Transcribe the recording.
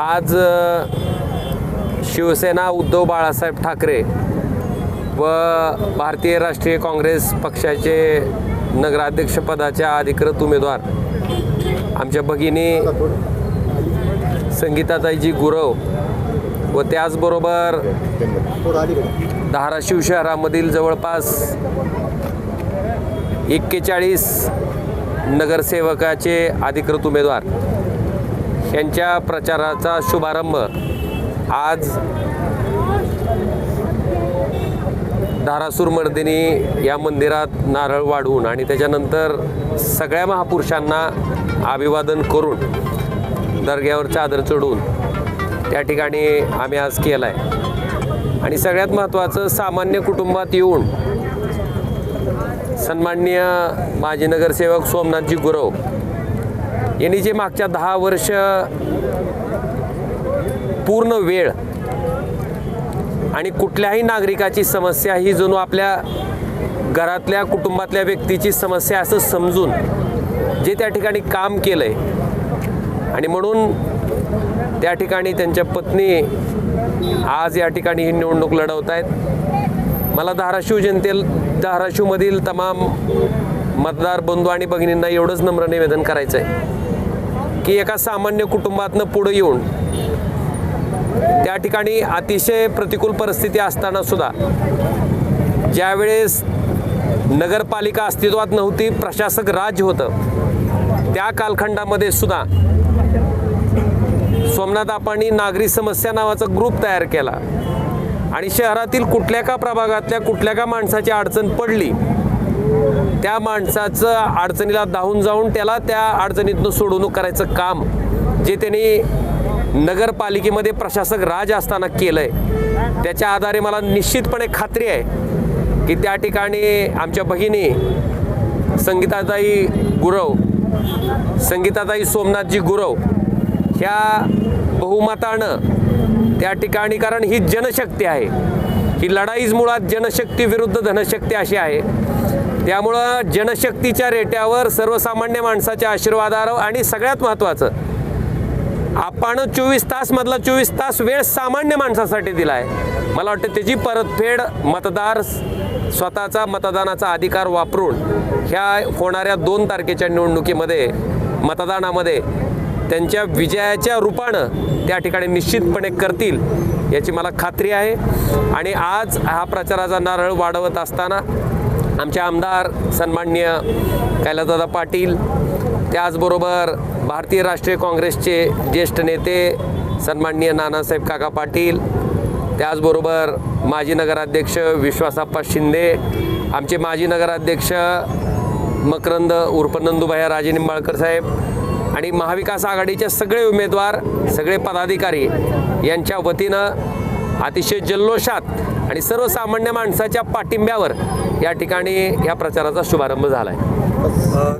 आज शिवसेना उद्धव बाळासाहेब ठाकरे व भारतीय राष्ट्रीय काँग्रेस पक्षाचे नगराध्यक्षपदाच्या अधिकृत उमेदवार आमच्या भगिनी संगीताताईजी गुरव व त्याचबरोबर धाराशिव शहरामधील जवळपास एक्केचाळीस नगरसेवकाचे अधिकृत उमेदवार यांच्या प्रचाराचा शुभारंभ आज धारासूर मर्दिनी या मंदिरात नारळ वाढवून आणि त्याच्यानंतर सगळ्या महापुरुषांना अभिवादन करून दर्ग्यावर चादर चढून त्या ठिकाणी आम्ही आज केला आहे आणि सगळ्यात महत्त्वाचं सामान्य कुटुंबात येऊन सन्माननीय माजी नगरसेवक सोमनाथजी गुरव यांनी जे मागच्या दहा वर्ष पूर्ण वेळ आणि कुठल्याही नागरिकाची समस्या ही जणू आपल्या घरातल्या कुटुंबातल्या व्यक्तीची समस्या असं समजून जे त्या ठिकाणी काम केलं आहे आणि म्हणून त्या ठिकाणी त्यांच्या पत्नी आज या ठिकाणी ही निवडणूक लढवत आहेत मला धाराशिव जनते धाराशिवमधील तमाम मतदार बंधू आणि भगिनींना एवढंच नम्र निवेदन करायचं आहे की एका सामान्य कुटुंबातनं पुढं येऊन त्या ठिकाणी अतिशय प्रतिकूल परिस्थिती असताना सुद्धा ज्यावेळेस नगरपालिका अस्तित्वात नव्हती प्रशासक राज्य होतं त्या कालखंडामध्ये सुद्धा सोमनाथ आपांनी नागरी समस्या नावाचा ग्रुप तयार केला आणि शहरातील कुठल्या का प्रभागातल्या कुठल्या का माणसाची अडचण पडली त्या माणसाचं अडचणीला धावून जाऊन त्याला त्या अडचणीतनं सोडवणूक करायचं काम जे त्यांनी नगरपालिकेमध्ये प्रशासक राज असताना केलं आहे त्याच्या आधारे मला निश्चितपणे खात्री आहे की त्या ठिकाणी आमच्या भगिनी संगीताताई गुरव संगीताताई सोमनाथजी गुरव ह्या बहुमतानं त्या ठिकाणी कारण ही जनशक्ती आहे. ही लढाईच मुळात जनशक्ती विरुद्ध धनशक्ती अशी आहे. त्यामुळं जनशक्तीच्या रेट्यावर सर्वसामान्य माणसाच्या आशीर्वादावर आणि सगळ्यात महत्त्वाचं आपण चोवीस तासमधला चोवीस तास वेळ सामान्य माणसासाठी दिला आहे मला वाटतं त्याची परतफेड मतदार स्वतःचा मतदानाचा अधिकार वापरून ह्या होणाऱ्या दोन तारखेच्या निवडणुकीमध्ये मतदानामध्ये त्यांच्या विजयाच्या रूपानं त्या ठिकाणी निश्चितपणे करतील याची मला खात्री आहे. आणि आज हा प्रचाराचा नारळ वाढवत असताना आमचे आमदार सन्माननीय कैलासदादा पाटील त्याचबरोबर भारतीय राष्ट्रीय काँग्रेसचे ज्येष्ठ नेते सन्माननीय नानासाहेब काका पाटील त्याचबरोबर माजी नगराध्यक्ष विश्वासाप्पा शिंदे आमचे माजी नगराध्यक्ष मकरंद उर्फ नंदुभाया राजे निंबाळकर साहेब आणि महाविकास आघाडीचे सगळे उमेदवार सगळे पदाधिकारी यांच्या वतीनं अतिशय जल्लोषात आणि सर्वसामान्य माणसाच्या पाठिंब्यावर या ठिकाणी ह्या प्रचाराचा शुभारंभ झाला आहे